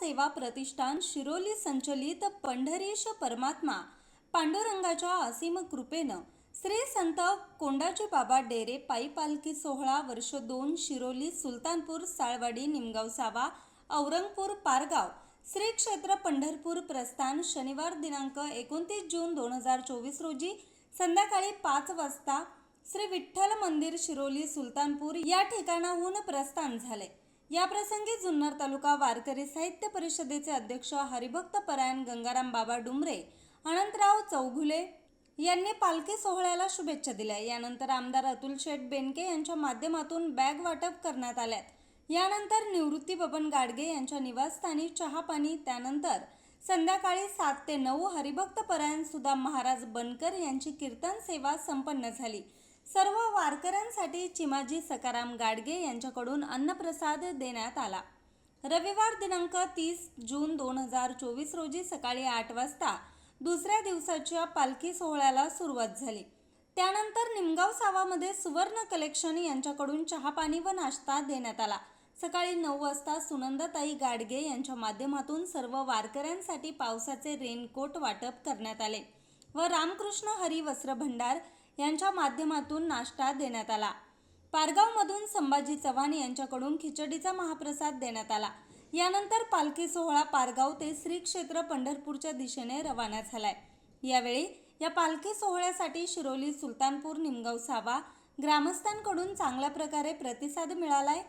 सेवा प्रतिष्ठान शिरोली संचलित पंढरीश परमात्मा पांडुरंगाच्या असीम कृपेनं श्री संत कोंडाजी बाबा डेरे पायी पालखी सोहळा वर्ष दोन शिरोली सुलतानपूर साळवाडी निमगाव सावा औरंगपूर पारगाव श्री क्षेत्र पंढरपूर प्रस्थान शनिवार दिनांक एकोणतीस जून दोन हजार चोवीस रोजी संध्याकाळी पाच वाजता श्री विठ्ठल मंदिर शिरोली सुलतानपूर या ठिकाणाहून प्रस्थान झाले. या प्रसंगी जुन्नर तालुका वारकरी साहित्य परिषदेचे अध्यक्ष हरिभक्त परायण गंगाराम बाबा डुमरे अनंतराव चौघुले यांनी पालखी सोहळ्याला शुभेच्छा दिल्या. यानंतर आमदार अतुल शेठ बेनके यांच्या माध्यमातून बॅग वाटप करण्यात आल्यात. यानंतर निवृत्ती बबन गाडगे यांच्या निवासस्थानी चहापाणी त्यानंतर संध्याकाळी सात ते नऊ हरिभक्त परायण सुदाम महाराज बनकर यांची कीर्तन सेवा संपन्न झाली. सर्व वारकऱ्यांसाठी चिमाजी सकाराम गाडगे यांच्याकडून अन्नप्रसाद देण्यात आला. रविवार दिनांक तीस जून दोन हजार चोवीस रोजी सकाळी आठ वाजता दुसऱ्या दिवसाच्या पालखी सोहळ्याला सुरुवात झाली. त्यानंतर निमगाव सावामध्ये सुवर्ण कलेक्शन यांच्याकडून चहापाणी व नाश्ता देण्यात आला. सकाळी नऊ वाजता सुनंदाताई गाडगे यांच्या माध्यमातून सर्व वारकऱ्यांसाठी पावसाचे रेनकोट वाटप करण्यात आले व रामकृष्ण हरी वस्त्र भंडार यांच्या माध्यमातून नाश्ता देण्यात आला. पारगावमधून संभाजी चव्हाण यांच्याकडून खिचडीचा महाप्रसाद देण्यात आला. यानंतर पालखी सोहळा पारगाव ते श्री क्षेत्र पंढरपूरच्या दिशेने रवाना झालाय. यावेळी या पालखी सोहळ्यासाठी शिरोली सुलतानपूर निमगाव सावा ग्रामस्थांकडून चांगल्या प्रकारे प्रतिसाद मिळालाय.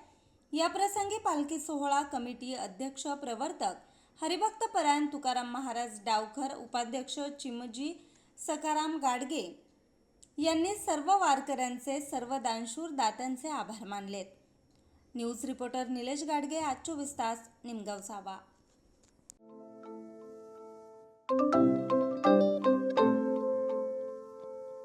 याप्रसंगी पालखी सोहळा कमिटी अध्यक्ष प्रवर्तक हरिभक्त परायण तुकाराम महाराज डावखर उपाध्यक्ष चिमजी सकाराम गाडगे यांनी सर्व वारकऱ्यांचे सर्व दानशूर दात्यांचे आभार मानलेत. न्यूज रिपोर्टर निलेश गाडगे आज चोवीस तास निमगाव सावा